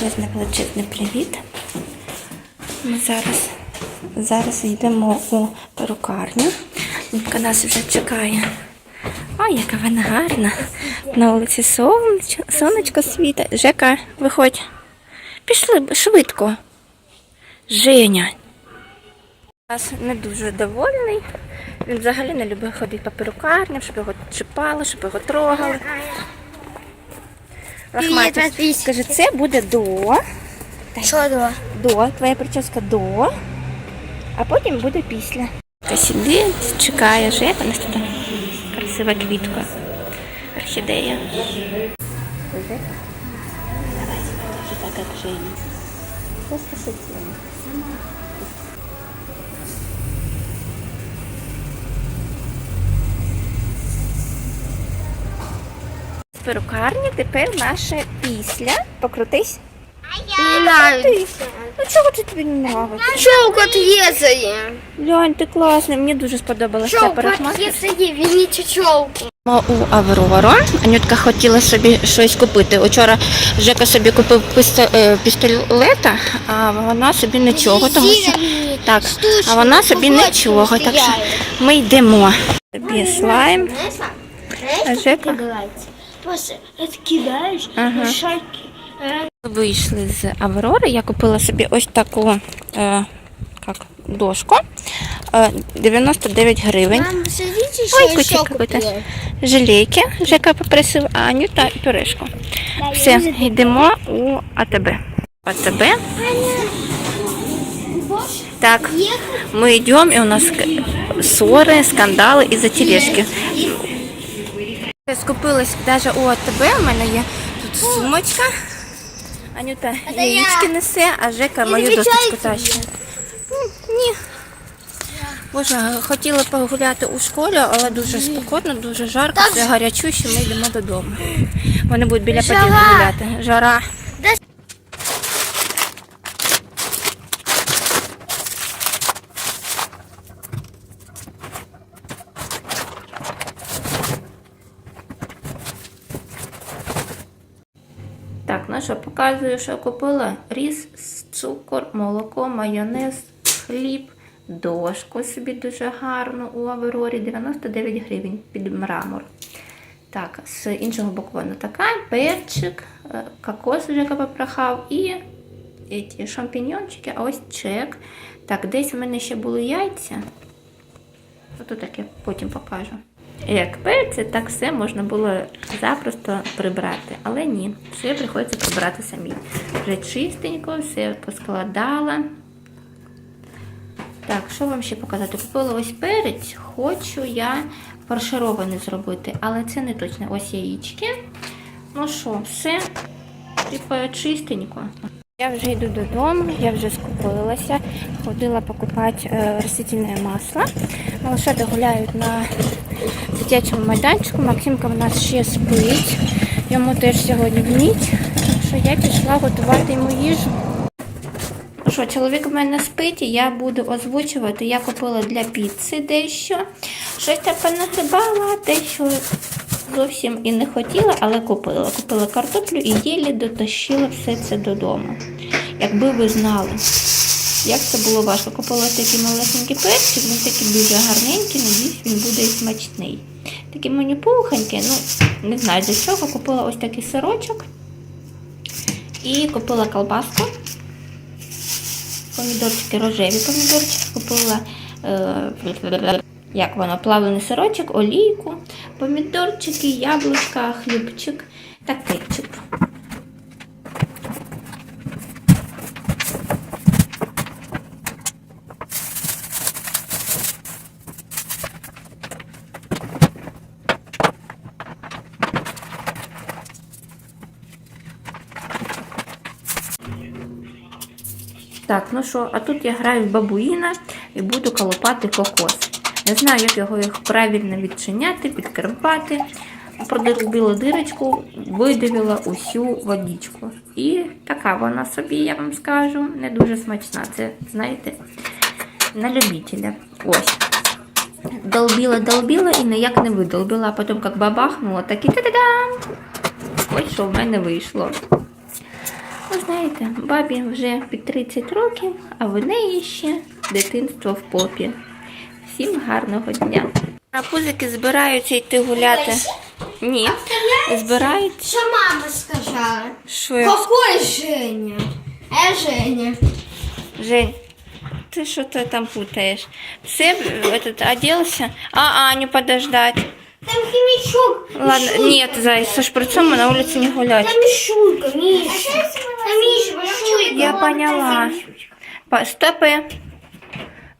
величезний величезний привіт. Ми зараз, зараз йдемо у перукарню. Нітка нас вже чекає. Ой, яка вона гарна. На вулиці сонечко, сонечко світить. Жека, виходь. Пішли швидко. Женя. Нас не дуже довольний. Він взагалі не любить ходити по перукарням, щоб його чіпали, щоб його трогали. Підписчик. скажи, це буде до. Що до? До, твоя прическа до, а потім буде після. Ти сидить, чекає, що як нас тут красива квітка. Орхідея. Давай, тоже так, как Женя. Просто шутила. Перукарні тепер наше після. Покрутись. Не нравится. Ну чого це тобі не нравиться? Шелк отрезали. Лянь, ти класний, мені дуже сподобалася ця Шелк парикмахерська. отрезали, верните челку. У Аврору Анютка хотіла собі щось купити. Учора Жека собі купив писто- е, пістолета, а вона собі нічого. Тому що так, а вона собі нічого. Так що ми йдемо. Собі слайм. А Жека? Просто это кидаешь, Ага. шайки. Вийшли з Аврори. Я купила собі ось таку е, як, дошку. Е, 99 гривень. Мам, смотрите, Ой, что котик еще какой-то. купила. Желейки. Жека попросив Аню та пюрешку. Все, йдемо у АТБ. АТБ. Так, мы идем, и у нас к- ссоры, скандалы из-за тележки. Я скупилась даже у АТБ, у мене є тут сумочка. Анюта яєчки несе, а Жека мою досточку тащить. Ні. Боже, хотіла погуляти у школі, але дуже спокійно, дуже жарко, все гарячуще, ми йдемо додому. Вони будуть біля Жара. гуляти. Жара. Що, показую, що купила ріс, цукор, молоко, майонез, хліб, дошку собі дуже гарну у Аврорі, 99 гривень під мрамор. Так, з іншого боку вона така, перчик, е, кокос вже попрохав і ці шампіньончики, а ось чек. Так, десь у мене ще були яйця. Ото таке потім покажу. Як перці, так все можна було запросто прибрати. Але ні, все приходиться прибрати самі. Вже чистенько, все поскладала. Так, що вам ще показати? Купила ось перець, хочу я фарширований зробити, але це не точно. Ось яєчки. Ну що, все, типу, чистенько. Я вже йду додому, я вже скупилася, ходила покупати е, растительне масло. Малышата гуляють на дитячому майданчику. Максимка в нас ще спить. Йому теж сьогодні в ніч. Так що я пішла готувати йому їжу. Ну що, чоловік в мене спить, і я буду озвучувати. Я купила для піци дещо. Щось там понагрибала, дещо зовсім і не хотіла, але купила. Купила картоплю і єлі дотащила все це додому. Якби ви знали, як це було важко. Купила такий малесенький перчик, він такий дуже гарненький, надіюсь, він буде і смачний. Такий мені пухенькі, ну не знаю для чого. Купила ось такий сирочок і купила колбаску помідорчики, рожеві помідорчики, купила е, як воно, плавлений сирочок, олійку, помідорчики, яблучка, хлібчик та кетчуп. Так, ну що, а тут я граю в бабуїна і буду колопати кокос. Не знаю, як його їх правильно відчиняти, підкерпати. Продробила дирочку, видавила усю водичку. І така вона собі, я вам скажу, не дуже смачна. Це, знаєте, на любителя. Ось. Долбила, долбила і ніяк не видолбила, а потім як бабахнула, так і та-да-дам! Ось що в мене вийшло. Ви знаєте, бабі вже під 30 років, а в неї ще дитинство в попі. Всім гарного дня. Арбузики збираються йти гуляти. Ні, збирають. Что мама сказала? Що я? Какой Женя? А Женя? Жень, ты что-то там путаешь. Все этот оделся. А, Аню подождать. Там хомячок. Ладно, нет, Зай, со шприцом мы на улице не гулять. Там Мишулька, Миша. Там Миша, Мишулька. Я поняла. По- Стопы.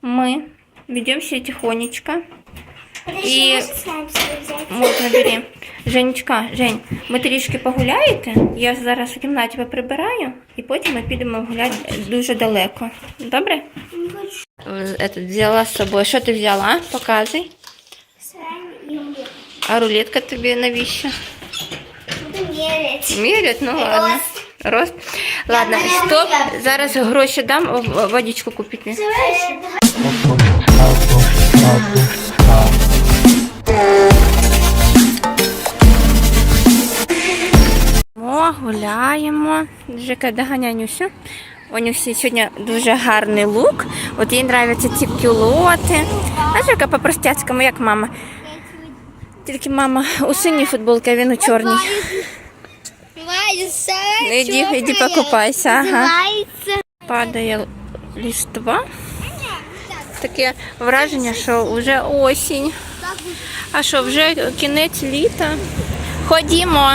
Мы ведем себя тихонечко. І можна бери. Женечка, Жень, ми трішки погуляєте. Я зараз в кімнаті прибираю, і потім ми підемо гуляти дуже далеко. Добре? Это взяла з собою. Що ти взяла? Показуй. А рулетка тобі навіщо? Буду мерить. Мірять? Ну ладно. Рост. Ладно, стоп. Зараз гроші дам, водичку купити. О, гуляємо. Жека, доганяй Нюсю. У Нюсі сьогодні дуже гарний лук. От їй подобаються ці кюлоти. А Жека по-простяцькому, як мама. Тільки мама у синій футболці, а він у чорній. Ну, іди, іди покупайся. Ага. Падає листва. Таке враження, що вже осінь. А що, вже кінець літа? Ходімо.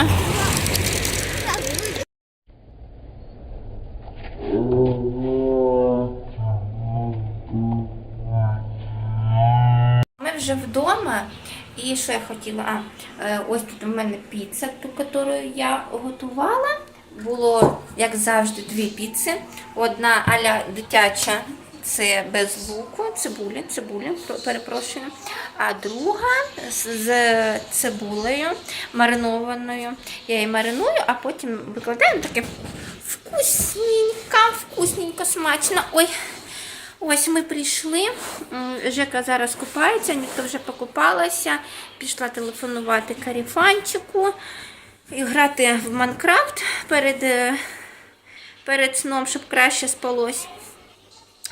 І що я хотіла? А, е, ось тут у мене піца, ту, яку я готувала. Було, як завжди, дві піци. Одна аля дитяча, це без луку, цибулі, про- перепрошую. А друга з, цибулею маринованою. Я її мариную, а потім викладаю таке вкусненько, вкусненько, смачно. Ой, Ось ми прийшли. Жека зараз купається, ніхто вже покупалася. Пішла телефонувати каріфанчику і грати в Майнкрафт перед, е, перед сном, щоб краще спалось.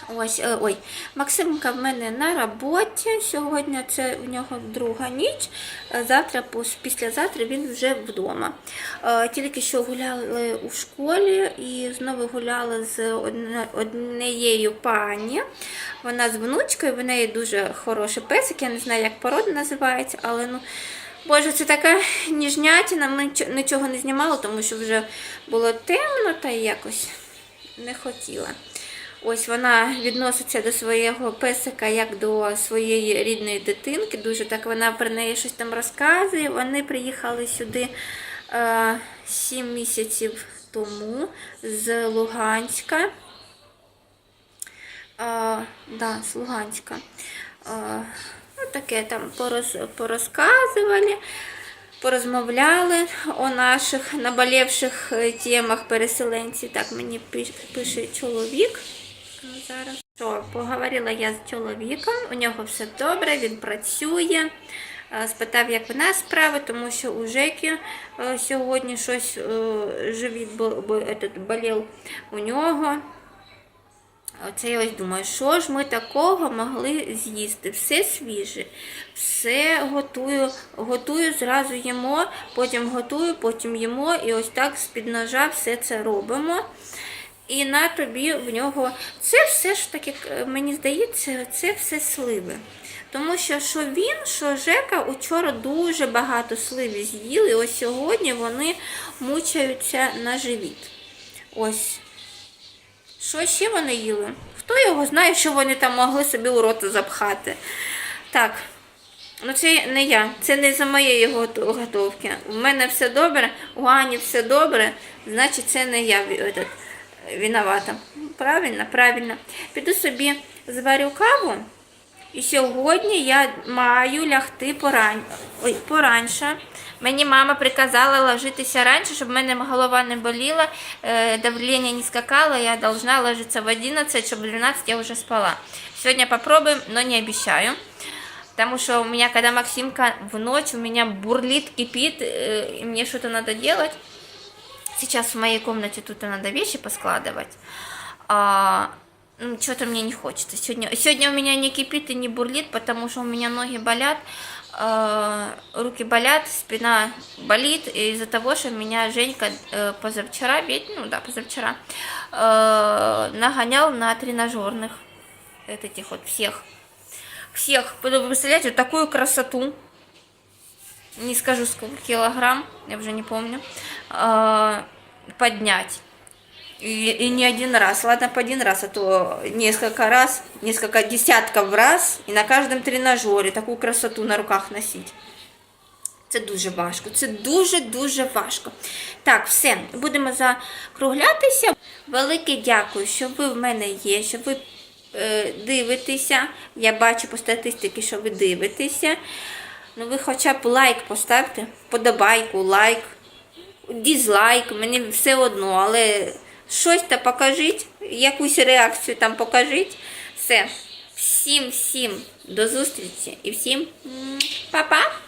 Ось, е, ой, Максимка в мене на роботі. Сьогодні це у нього друга ніч. Е, Завтра, післязавтра він вже вдома. Е, Тільки що гуляли у школі і знову гуляли з однією пані. Вона з внучкою, в неї дуже хороший песик. Я не знаю, як порода називається, але ну. Боже, це така ніжнятина. Ми нічого не знімали, тому що вже було темно та якось не хотіла. Ось вона відноситься до свого песика як до своєї рідної дитинки. Дуже так вона про неї щось там розказує. Вони приїхали сюди е, 7 місяців тому з Луганська. Е, да, з Луганська. Е, ну, таке там пороз, порозказували, порозмовляли о наших наболівших е, темах переселенців. Так мені пише чоловік. Зараз що, поговорила я з чоловіком, у нього все добре, він працює. Е, Спитав, як в нас справи, тому що у Жеки е, сьогодні щось е, живіт бо- бо- болів у нього. Оце я ось думаю, що ж ми такого могли з'їсти? Все свіже, все готую, готую, зразу їмо, потім готую, потім їмо, і ось так з-під ножа все це робимо. І на тобі в нього це все ж таки, е, мені здається, це все сливи. Тому що що він, що Жека учора дуже багато сливи з'їли, і ось сьогодні вони мучаються на живіт. Ось. Що ще вони їли? Хто його знає, що вони там могли собі у рота запхати. Так, ну це не я, це не за моєї готовки. У мене все добре, у Ані все добре, значить це не я виновата. Правильно, правильно. Піду собі зварю каву. І сьогодні я маю лягти поран... Ой, пораньше. Мені мама приказала ложитися раніше, щоб в мене голова не боліла, е, давлення не скакало, я должна ложиться в 11, щоб в 12 я вже спала. Сьогодні попробуем, но не обещаю. Потому что у меня, когда Максимка в у меня бурлит, кипит, и мне что-то надо делать. Сейчас в моей комнате тут надо вещи поскладывать. А, ну, что-то мне не хочется. Сегодня, сегодня у меня не кипит и не бурлит, потому что у меня ноги болят, а, руки болят, спина болит из-за того, что меня Женька э, позавчера, ведь, ну да, позавчера, э, нагонял на тренажерных, вот этих вот всех, всех. Вы представляете, вот такую красоту, не скажу сколько килограмм, я уже не помню, поднять. И, и не один раз, ладно, по один раз, а то несколько раз, несколько десятков раз, і на кожному тренажері таку красоту на руках носити. Це дуже важко, це дуже-дуже важко. Так, все, будемо закруглятися. Велике дякую, що ви в мене є, що ви е, дивитеся. Я бачу по статистиці, що ви дивитеся. Ну, ви хоча б лайк поставте, подобайку, лайк, дізлайк, мені все одно, але щось то покажіть, якусь реакцію там покажіть. Все. Всім, всім до зустрічі і всім па-па!